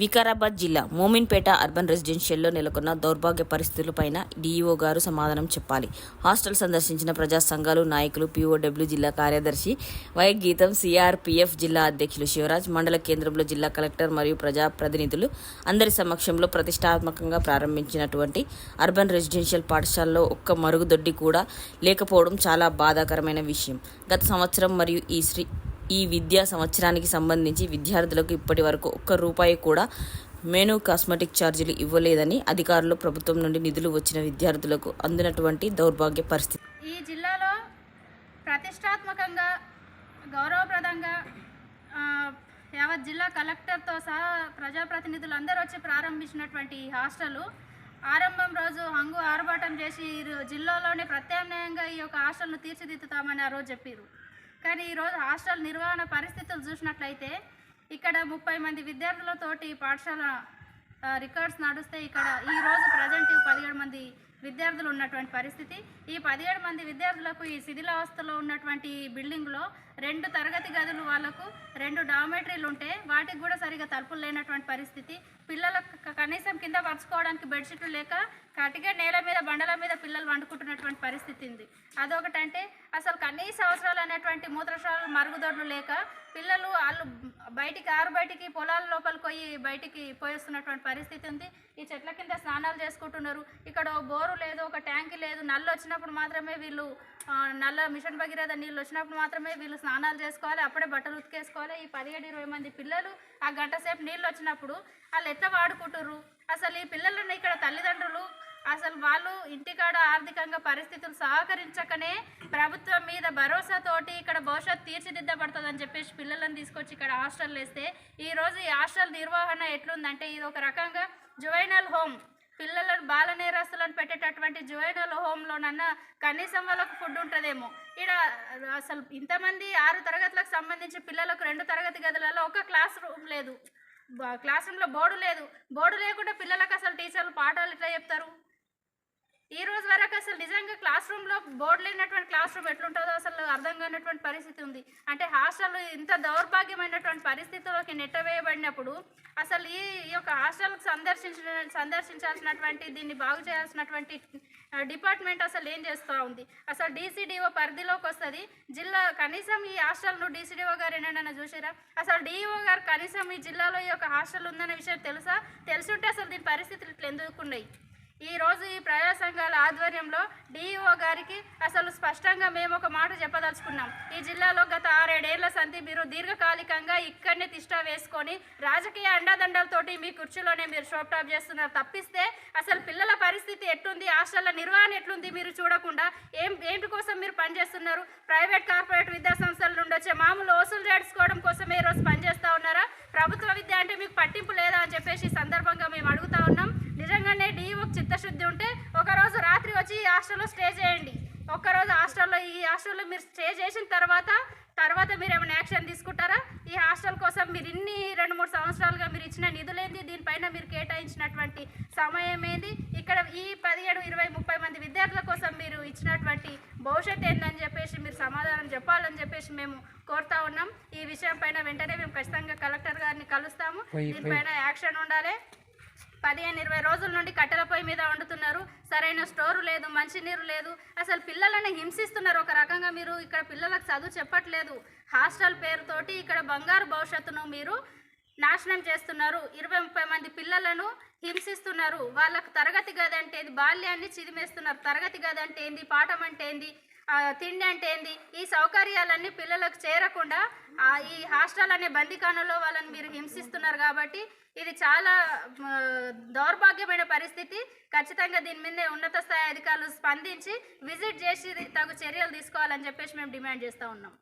వికారాబాద్ జిల్లా మోమిన్పేట అర్బన్ రెసిడెన్షియల్లో నెలకొన్న దౌర్భాగ్య పరిస్థితులపైన డీఈఓ గారు సమాధానం చెప్పాలి. హాస్టల్ సందర్శించిన ప్రజా సంఘాలు నాయకులు పీఓడబ్ల్యూ జిల్లా కార్యదర్శి వై గీతం సిఆర్పిఎఫ్ జిల్లా అధ్యక్షులు శివరాజ్ మండల కేంద్రంలో జిల్లా కలెక్టర్ మరియు ప్రజా ప్రతినిధులు అందరి సమక్షంలో ప్రతిష్టాత్మకంగా ప్రారంభించినటువంటి అర్బన్ రెసిడెన్షియల్ పాఠశాలలో ఒక్క మరుగుదొడ్డి కూడా లేకపోవడం చాలా బాధాకరమైన విషయం. గత సంవత్సరం మరియు ఈ శ్రీ ఈ విద్యా సంవత్సరానికి సంబంధించి విద్యార్థులకు ఇప్పటి వరకు ఒక్క రూపాయి కూడా మెను కాస్మెటిక్ ఛార్జీలు ఇవ్వలేదని అధికారులు ప్రభుత్వం నుండి నిధులు వచ్చిన విద్యార్థులకు అందినటువంటి దౌర్భాగ్య పరిస్థితి. ఈ జిల్లాలో ప్రతిష్టాత్మకంగా గౌరవప్రదంగా యావత్ జిల్లా కలెక్టర్తో సహా ప్రజాప్రతినిధులు అందరూ వచ్చి ప్రారంభించినటువంటి ఈ హాస్టల్ ఆరంభం రోజు హంగు ఆర్భాటం చేసి జిల్లాలోనే ప్రత్యామ్నాయంగా ఈ యొక్క హాస్టల్ను తీర్చిదిద్దుతామని ఆ రోజు చెప్పారు కానీ ఈరోజు హాస్టల్ నిర్వహణ పరిస్థితులు చూసినట్లయితే ఇక్కడ ముప్పై మంది విద్యార్థులతోటి పాఠశాల రికార్డ్స్ నడుస్తే ఇక్కడ ఈ రోజు ప్రజెంట్ పదిహేడు మంది విద్యార్థులు ఉన్నటువంటి పరిస్థితి. ఈ పదిహేడు మంది విద్యార్థులకు ఈ శిథిలావస్థలో ఉన్నటువంటి ఈ బిల్డింగ్లో రెండు తరగతి గదులు వాళ్ళకు రెండు డామెటరీలు ఉంటే వాటికి కూడా సరిగా తలుపులు లేనటువంటి పరిస్థితి. పిల్లలకు కనీసం కింద పరుచుకోవడానికి బెడ్షీట్లు లేక కటిక నేల మీద బండల మీద పిల్లలు వండుకుంటున్నటువంటి పరిస్థితి ఉంది. అదొకటంటే అసలు కనీస అవసరాలు అనేటువంటి మూత్రశాలలు మరుగుదొడ్లు లేక పిల్లలు వాళ్ళు బయటికి ఆరు బయటికి పొలాల లోపలికి పోయి బయటికి పోయేస్తున్నటువంటి పరిస్థితి ఉంది. ఈ చెట్ల కింద స్నానాలు చేసుకుంటున్నారు. ఇక్కడ బోరు లేదు ఒక ట్యాంక్ లేదు. నల్లు వచ్చినప్పుడు మాత్రమే వీళ్ళు నల్ల మిషన్ భగీరథ నీళ్ళు వచ్చినప్పుడు మాత్రమే వీళ్ళు స్నానాలు చేసుకోవాలి. అప్పుడే బట్టలు ఉతికేసుకోవాలి. ఈ పదిహేడు ఇరవై మంది పిల్లలు ఆ గంట సేపు నీళ్ళు వచ్చినప్పుడు వాళ్ళు ఎట్లా వాడుకుంటున్నారు అసలు ఈ పిల్లలను ఇక్కడ తల్లిదండ్రులు అసలు వాళ్ళు ఇంటికాడ ఆర్థికంగా పరిస్థితులు సహకరించకనే ప్రభుత్వం మీద భరోసాతోటి ఇక్కడ భవిష్యత్తు తీర్చిదిద్దబడుతుందని చెప్పేసి పిల్లలను తీసుకొచ్చి ఇక్కడ హాస్టల్ వేస్తే ఈ రోజు ఈ హాస్టల్ నిర్వహణ ఎట్లుందంటే ఇది ఒక రకంగా జువైనల్ హోమ్. పిల్లలను బాల నేరస్తులను పెట్టేటటువంటి జువైనల్ హోమ్లోనన్నా కనీసం వాళ్ళకు ఫుడ్ ఉంటుందేమో. ఇక్కడ అసలు ఇంతమంది ఆరు తరగతులకు సంబంధించి పిల్లలకు రెండు తరగతి గదులలో ఒక క్లాస్ రూమ్ లేదు. క్లాస్ రూమ్లో బోర్డు లేదు. బోర్డు లేకుండా పిల్లలకు అసలు టీచర్లు పాఠాలు ఎట్లా చెప్తారు? ఈ రోజు వరకు అసలు నిజంగా క్లాస్ రూమ్లో బోర్డు లేనటువంటి క్లాస్ రూమ్ ఎట్లుంటుందో అసలు అర్థం కానటువంటి పరిస్థితి ఉంది. అంటే హాస్టల్ ఇంత దౌర్భాగ్యమైనటువంటి పరిస్థితుల్లోకి నెట్టవేయబడినప్పుడు అసలు ఈ యొక్క హాస్టల్కి సందర్శించిన సందర్శించాల్సినటువంటి దీన్ని బాగు చేయాల్సినటువంటి డిపార్ట్మెంట్ అసలు ఏం చేస్తూ ఉంది? అసలు డీసీడీఓ పరిధిలోకి వస్తుంది. జిల్లా కనీసం ఈ హాస్టల్ను డీసీడీఓ గారు ఏమైనా చూసారా? అసలు డిఈఓ గారు కనీసం ఈ జిల్లాలో ఈ యొక్క హాస్టల్ ఉందనే విషయం తెలుసా? తెలుసుంటే అసలు దీని పరిస్థితులు ఇట్లా ఎందుకున్నాయి ఈరోజు ఈ ప్రజా సంఘాల ఆధ్వర్యంలో డిఈఓ గారికి అసలు స్పష్టంగా మేము ఒక మాట చెప్పదలుచుకున్నాం. ఈ జిల్లాలో గత ఆరేడేళ్ళ సంధి మీరు దీర్ఘకాలికంగా ఇక్కడనే తిష్టా వేసుకొని రాజకీయ అండదండలతోటి మీ కుర్చీలోనే మీరు షోప్ టాప్ చేస్తున్నారు. తప్పిస్తే అసలు పిల్లల పరిస్థితి ఎట్లుంది? హాస్టల్ల నిర్వహణ ఎట్లుంది మీరు చూడకుండా? ఏం ఏంటి కోసం మీరు పనిచేస్తున్నారు? ప్రైవేట్ కార్పొరేట్ విద్యా సంస్థల నుండి వచ్చే మామూలు వసూలు చేసుకోవడం కోసమే ఈరోజు పనిచేస్తూ ఉన్నారా? ప్రభుత్వ విద్య అంటే మీకు పట్టింపు లేదా అని చెప్పేసి ఈ సందర్భంగా మేము అడుగుతా చిత్తశుద్ధి ఉంటే ఒకరోజు రాత్రి వచ్చి ఈ హాస్టల్లో స్టే చేయండి. ఒక్కరోజు హాస్టల్లో ఈ హాస్టల్లో మీరు స్టే చేసిన తర్వాత తర్వాత మీరు ఏమైనా యాక్షన్ తీసుకుంటారా? ఈ హాస్టల్ కోసం మీరు ఇన్ని రెండు మూడు సంవత్సరాలుగా మీరు ఇచ్చిన నిధులేంది? దీనిపైన మీరు కేటాయించినటువంటి సమయం ఏంది? ఇక్కడ ఈ పదిహేడు ఇరవై ముప్పై మంది విద్యార్థుల కోసం మీరు ఇచ్చినటువంటి భవిష్యత్ ఏందని చెప్పేసి మీరు సమాధానం చెప్పాలని చెప్పేసి మేము కోరుతా ఉన్నాం. ఈ విషయం పైన వెంటనే మేము ఖచ్చితంగా కలెక్టర్ గారిని కలుస్తాము. దీనిపైన యాక్షన్ ఉండాలి. పదిహేను ఇరవై రోజుల నుండి కట్టెల పొయ్యి మీద వండుతున్నారు. సరైన స్టోరు లేదు మంచినీరు లేదు. అసలు పిల్లలని హింసిస్తున్నారు ఒక రకంగా మీరు. ఇక్కడ పిల్లలకు చదువు చెప్పట్లేదు. హాస్టల్ పేరుతోటి ఇక్కడ బంగారు భవిష్యత్తును మీరు నాశనం చేస్తున్నారు. ఇరవై ముప్పై మంది పిల్లలను హింసిస్తున్నారు. వాళ్ళకు తరగతి గది అంటే ఏంది? బాల్యాన్ని చిదిమేస్తున్నారు. తరగతి గది అంటే ఏంది? పాఠం అంటే ఏంది? తిండి అంటే ఏంది? ఈ సౌకర్యాలన్నీ పిల్లలకు చేరకుండా ఈ హాస్టల్ అనే బందికానలో వాళ్ళని మీరు హింసిస్తున్నారు కాబట్టి ఇది చాలా దౌర్భాగ్యమైన పరిస్థితి. ఖచ్చితంగా దీని మీద ఉన్నత స్థాయి అధికారులు స్పందించి విజిట్ చేసి తగు చర్యలు తీసుకోవాలని చెప్పేసి మేము డిమాండ్ చేస్తూ ఉన్నాం.